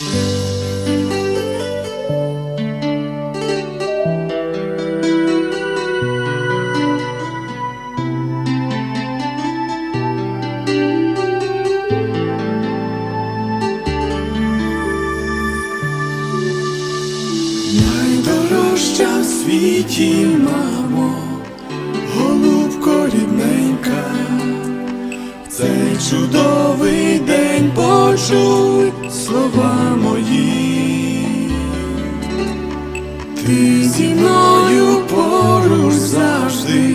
Найдорожча в світі, мамо, голубко рідненька, цей чудовий день почуй слова мої. Ти зі мною поруч завжди,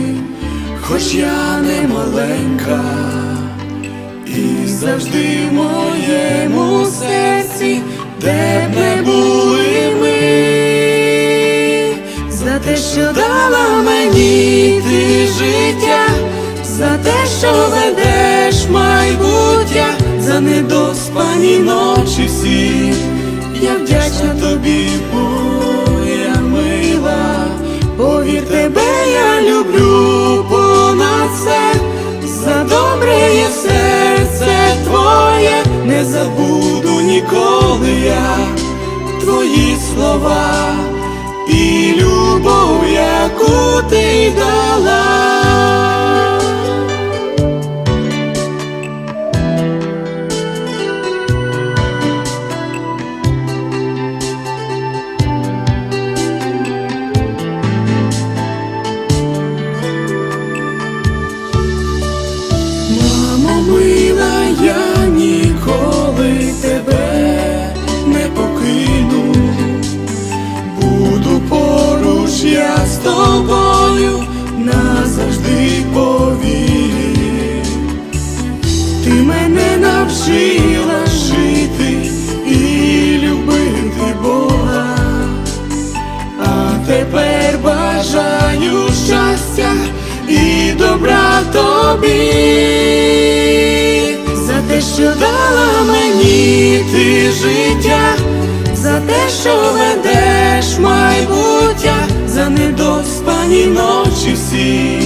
хоч я не маленька, і завжди в моєму серці, де б не були ми, за те, що дала мені ти життя, за те, що ведеш майбуття, за недоспані ночі всі, я вдячна тобі, моя мила, повір тебе, я люблю понад все, за добре є серце твоє, не забуду ніколи я твої слова і любов, яку ти дала. Мила, дала мені ти життя, за те, що ведеш майбуття, за недоспані ночі всі,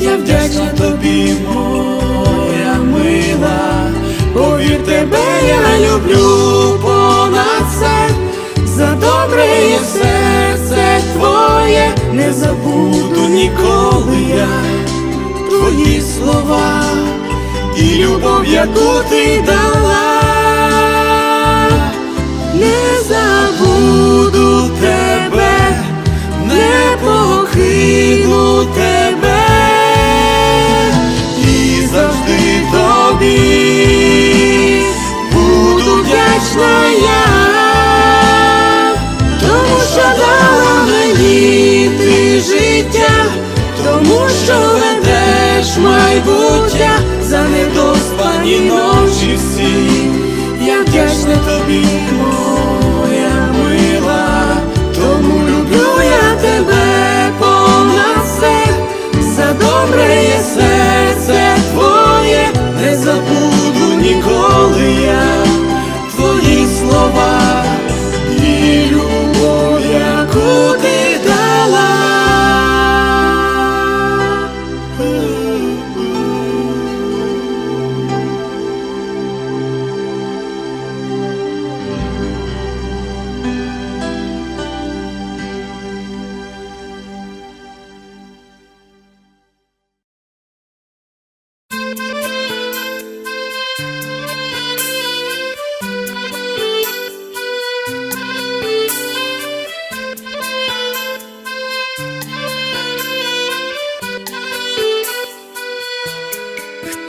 я вдячна тобі, моя мила, повір тебе, я люблю понад все. За добре є серце твоє, не забуду ніколи я. Твої слова і любов, яку ти дала, недоспані ночі всі. Я вдячна тобі,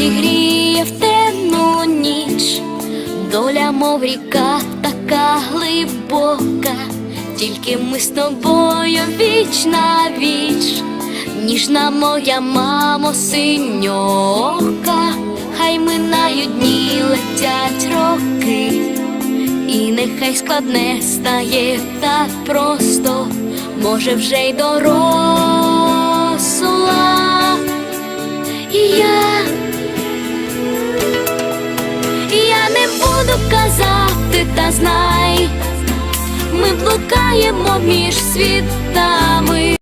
зігріє в темну ніч, доля, мов ріка, така глибока, тільки ми з тобою віч на віч, ніжна моя мамо, синьока, хай минають дні, летять роки. І нехай складне стає так просто, може вже й доросла. І буду казати, та знай, ми блукаємо між світами.